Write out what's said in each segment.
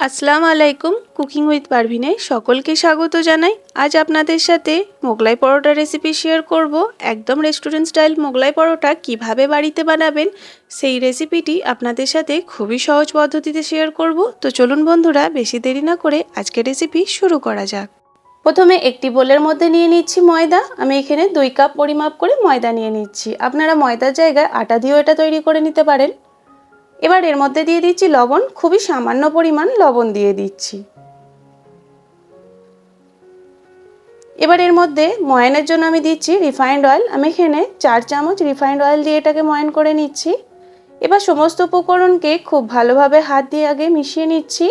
আসসালামু আলাইকুম cooking with পারভিনে সকলকে স্বাগত জানাই। আজ আপনাদের সাথে মোগলাই পরোটা রেসিপি শেয়ার করব। একদম রেস্টুরেন্ট স্টাইল মোগলাই পরোটা কীভাবে বাড়িতে বানাবেন, সেই রেসিপিটি আপনাদের সাথে খুবই সহজ পদ্ধতিতে শেয়ার করব। তো চলুন বন্ধুরা, বেশি দেরি না করে আজকে রেসিপি শুরু করা যাক। প্রথমে একটি বোলের মধ্যে নিয়ে নিচ্ছি ময়দা। আমি এখানে দুই কাপ পরিমাপ করে ময়দা নিয়ে নিচ্ছি। আপনারা ময়দার জায়গায় আটা দিয়েও এটা তৈরি করে নিতে পারেন। এবার এর মধ্যে দিয়ে দিচ্ছি লবণ, খুবই সামান্য পরিমাণ লবণ দিয়ে দিচ্ছি। এবার এর মধ্যে ময়নের জন্য আমি দিচ্ছি রিফাইন্ড অয়েল। আমি এখানে চার চামচ রিফাইন্ড অয়েল দিয়ে এটাকে ময়ন করে নিচ্ছি। এবার সমস্ত উপকরণকে খুব ভালোভাবে হাত দিয়ে আগে মিশিয়ে নিচ্ছি।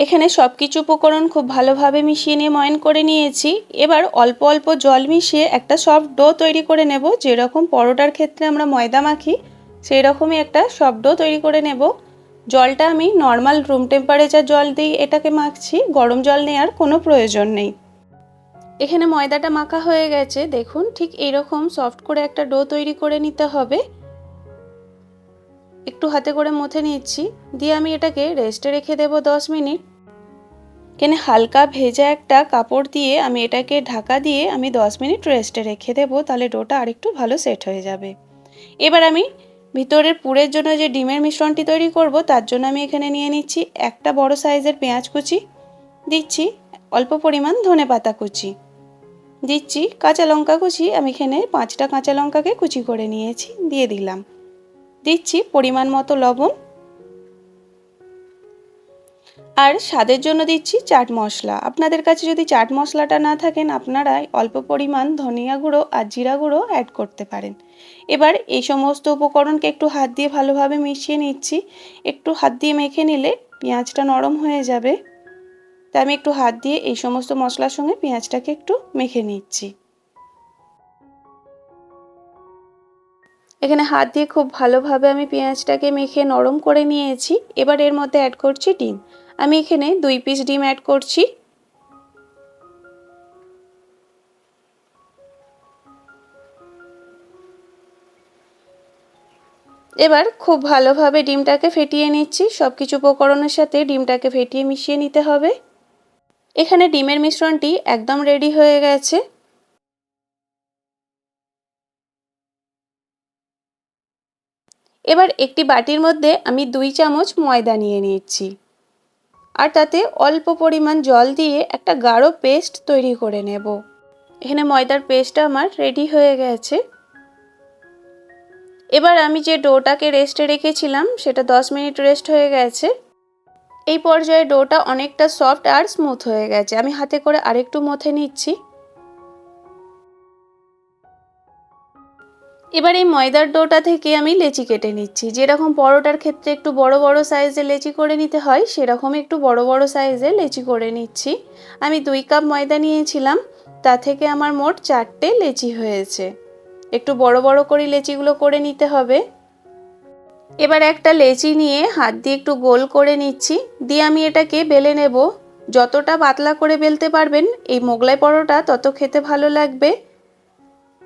এখানে সব কিছু উপকরণ খুব ভালোভাবে মিশিয়ে নিয়ে ময়ন করে নিয়েছি। এবার অল্প অল্প জল মিশিয়ে একটা সফট ডো তৈরি করে নেব। যেরকম পরোটার ক্ষেত্রে আমরা ময়দা মাখি সেই রকমই একটা সফট ডো তৈরি করে নেব। জলটা আমি নর্মাল রুম টেম্পারেচার জল দিয়ে এটাকে মাখছি, গরম জল নেওয়ার কোনো প্রয়োজন নেই। এখানে ময়দাটা মাখা হয়ে গেছে। দেখুন, ঠিক এইরকম সফট করে একটা ডো তৈরি করে নিতে হবে। একটু হাতে করে মথে নিচ্ছি, দিয়ে আমি এটাকে রেস্টে রেখে দেবো দশ মিনিট। এখানে হালকা ভেজা একটা কাপড় দিয়ে আমি এটাকে ঢাকা দিয়ে আমি দশ মিনিট রেস্টে রেখে দেবো, তাহলে ডোটা আরেকটু ভালো সেট হয়ে যাবে। এবার আমি ভিতরের পুরের জন্য যে ডিমের মিশ্রণটি তৈরি করব, তার জন্য আমি এখানে নিয়ে নিচ্ছি একটা বড় সাইজের পেঁয়াজ কুচি, দিচ্ছি অল্প পরিমাণ ধনে পাতা কুচি, দিচ্ছি কাঁচা লঙ্কা কুচি, আমি এখানে পাঁচটা কাঁচা লঙ্কাকে কুচি করে নিয়েছি, দিয়ে দিলাম। দিচ্ছি পরিমাণ মতো লবণ। আর স্বাদের জন্য দিচ্ছি চাট মশলা। আপনাদের কাছে যদি চাট মশলাটা না থাকেন, আপনারা অল্প পরিমাণ ধনিয়া গুঁড়ো আর জিরা গুঁড়ো অ্যাড করতে পারেন। এবার এই সমস্ত উপকরণকে একটু হাত দিয়ে ভালোভাবে মিশিয়ে নিচ্ছি। একটু হাত দিয়ে মেখে নিলে পেঁয়াজটা নরম হয়ে যাবে। তাই আমি একটু হাত দিয়ে এই সমস্ত মশলার সঙ্গে পেঁয়াজটাকে একটু মেখে নিচ্ছি। এখানে হাত দিয়ে খুব ভালোভাবে আমি পেঁয়াজটাকে মেখে নরম করে নিয়েছি। এবার এর মধ্যে অ্যাড করছি ডিম। আমি এখানে দুই পিস ডিম অ্যাড করছি। এবার খুব ভালোভাবে ডিমটাকে ফেটিয়ে নিচ্ছি। সব কিছু উপকরণের সাথে ডিমটাকে ফেটিয়ে মিশিয়ে নিতে হবে। এখানে ডিমের মিশ্রণটি একদম রেডি হয়ে গেছে। এবার একটি বাটির মধ্যে আমি দুই চামচ ময়দা নিয়ে নিচ্ছি। আর তাতে অল্প পরিমাণ জল দিয়ে একটা গাঢ় পেস্ট তৈরি করে নেব। এখানে ময়দার পেস্টটা আমার রেডি হয়ে গেছে। এবার আমি যে ডোটাকে রেস্টে রেখেছিলাম, সেটা দশ মিনিট রেস্ট হয়ে গেছে। এই পর্যায়ে ডোটা অনেকটা সফট আর স্মুথ হয়ে গেছে। আমি হাতে করে আরেকটু মথে নিচ্ছি। এবার এই ময়দার ডোটা থেকে আমি লেচি কেটে নিচ্ছি। যেরকম পরোটার ক্ষেত্রে একটু বড় বড় সাইজে লেচি করে নিতে হয়, সেরকম একটু বড় বড় সাইজে লেচি করে নিচ্ছি। আমি দুই কাপ ময়দা নিয়েছিলাম, তা থেকে আমার মোট চারটে লেচি হয়েছে। একটু বড় বড় করে লেচিগুলো করে নিতে হবে। এবার একটা লেচি নিয়ে হাত দিয়ে একটু গোল করে নিচ্ছি। দিয়ে আমি এটাকে বেলে নেব। যতটা পাতলা করে বেলতে পারবেন, এই মোগলাই পরোটা তত খেতে ভালো লাগবে।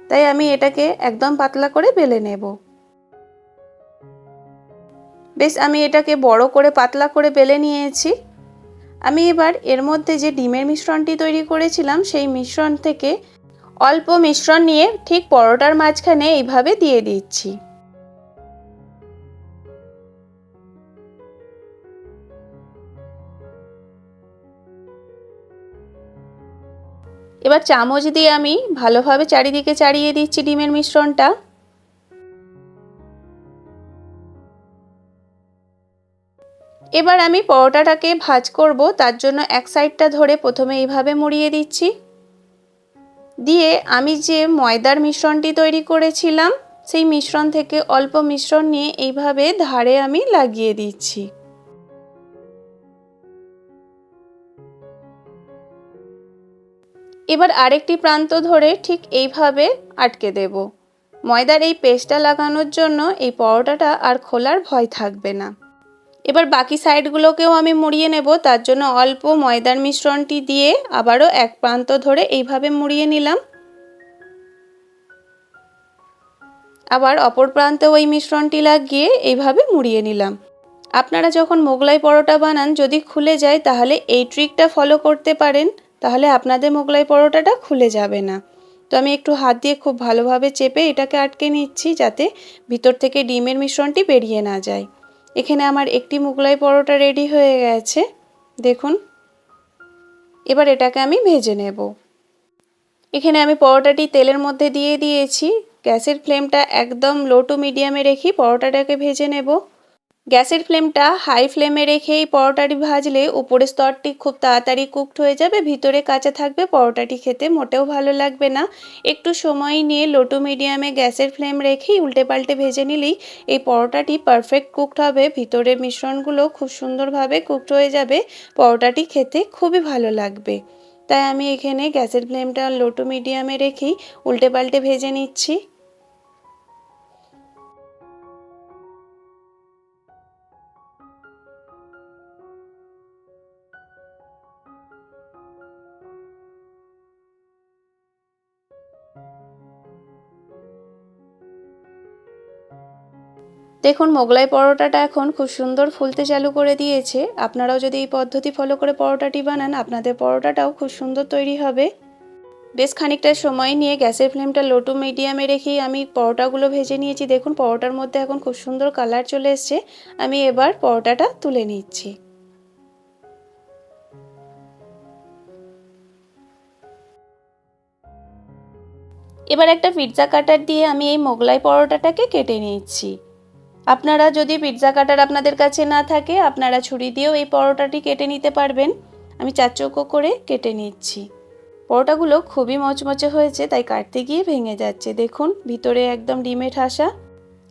তাই আমি এটাকে একদম পাতলা করে বেলে নেব। বেশ, আমি এটাকে বড় করে পাতলা করে বেলে নিয়েছি। আমি এবার এর মধ্যে যে ডিমের মিশ্রণটি তৈরি করেছিলাম, সেই মিশ্রণ থেকে অল্প মিশ্রণ নিয়ে ঠিক পরোটার মাঝখানে এইভাবে দিয়ে দিচ্ছি। এবার চামচ দিয়ে আমি ভালোভাবে চারিদিকে চাড়িয়ে দিচ্ছি ডিমের মিশ্রণটা। এবার আমি পরোটাটাকে ভাজ করব, তার জন্য এক সাইডটা ধরে প্রথমে এইভাবে মুড়িয়ে দিচ্ছি। দিয়ে আমি যে ময়দার মিশ্রণটি তৈরি করেছিলাম, সেই মিশ্রণ থেকে অল্প মিশ্রণ নিয়ে এইভাবে ধারে আমি লাগিয়ে দিচ্ছি। এবার আরেকটি প্রান্ত ধরে ঠিক এইভাবে আটকে দেব। ময়দার এই পেস্টটা লাগানোর জন্য এই পরোটাটা আর খোলার ভয় থাকবে না। এবার বাকি সাইডগুলোকেও আমি মুড়িয়ে নেব, তার জন্য অল্প ময়দার মিশ্রণটি দিয়ে আবারও এক প্রান্ত ধরে এইভাবে মুড়িয়ে নিলাম। আবার অপর প্রান্তেও ওই মিশ্রণটি লাগিয়ে এইভাবে মুড়িয়ে নিলাম। আপনারা যখন মোগলাই পরোটা বানান, যদি খুলে যায়, তাহলে এই ট্রিকটা ফলো করতে পারেন। তাহলে আপনাদের মোগলাই পরোটাটা খুলে যাবে না। তো আমি একটু হাত দিয়ে খুব ভালোভাবে চেপে এটাকে আটকে নিচ্ছি যাতে ভিতর থেকে ডিমের মিশ্রণটি বেরিয়ে না যায়। এখানে আমার একটি মোগলাই পরোটা রেডি হয়ে গেছে। দেখুন। এবার এটাকে আমি ভেজে নেব। এখানে আমি পরোটাটি তেলের মধ্যে দিয়ে দিয়েছি। গ্যাসের ফ্লেমটা একদম লো টু মিডিয়ামে রেখে পরোটাটাকে ভেজে নেব। গ্যাসের ফ্লেমটা হাই ফ্লেমে রেখে এই পরোটাটি ভাজলে উপরের স্তরটি খুব তাড়াতাড়ি কুকড হয়ে যাবে, ভিতরে কাঁচা থাকবে, পরোটাটি খেতে মোটেও ভালো লাগবে না। একটু সময় নিয়ে লো টু মিডিয়ামে গ্যাসের ফ্লেম রেখেই উল্টে পাল্টে ভেজে নিলেই এই পরোটাটি পারফেক্ট কুকড হবে। ভিতরের মিশ্রণগুলো খুব সুন্দরভাবে কুকড হয়ে যাবে। পরোটাটি খেতে খুবই ভালো লাগবে। তাই আমি এখানে গ্যাসের ফ্লেমটা লো টু মিডিয়ামে রেখেই উল্টে পাল্টে ভেজে নিচ্ছি। দেখুন, মোগলাই পরোটাটা এখন খুব সুন্দর ফুলতে চালু করে দিয়েছে। আপনারাও যদি এই পদ্ধতি ফলো করে পরোটাটি বানান, আপনাদের পরোটাটাও খুব সুন্দর তৈরি হবে। বেশ খানিকটা সময় নিয়ে গ্যাসের ফ্লেমটা লো টু মিডিয়ামে রেখেই আমি পরোটাগুলো ভেজে নিয়েছি। দেখুন, পরোটার মধ্যে এখন খুব সুন্দর কালার চলে এসছে। আমি এবার পরোটাটা তুলে নিচ্ছি। এবার একটা পিৎজা কাটার দিয়ে আমি এই মোগলাই পরোটাটাকে কেটে নিচ্ছি। আপনারা যদি পিৎজা কাটার আপনাদের কাছে না থাকে, আপনারা ছুরি দিয়েও এই পরোটাটি কেটে নিতে পারবেন। আমি চারচৌকো করে কেটে নিচ্ছি। পরোটাগুলো খুবই মচমচে হয়েছে, তাই কাটতে গিয়ে ভেঙে যাচ্ছে। দেখুন, ভিতরে একদম ডিমে ঠাসা।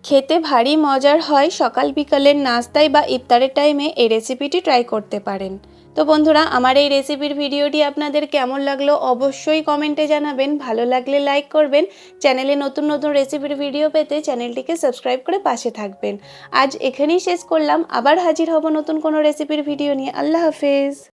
খেতে ভারী মজার হয়। সকাল বিকালের নাস্তায় বা ইফতারের টাইমে এই রেসিপিটি ট্রাই করতে পারেন। তো বন্ধুরা, আমার এই রেসিপির ভিডিওটি আপনাদের কেমন লাগল অবশ্যই কমেন্টে জানাবেন। ভালো লাগলে লাইক করবেন। চ্যানেলে নতুন নতুন রেসিপির ভিডিও পেতে চ্যানেলটিকে সাবস্ক্রাইব করে পাশে থাকবেন। আজ এখানেই শেষ করলাম। আবার হাজির হব নতুন কোনো রেসিপির ভিডিও নিয়ে। আল্লাহ হাফেজ।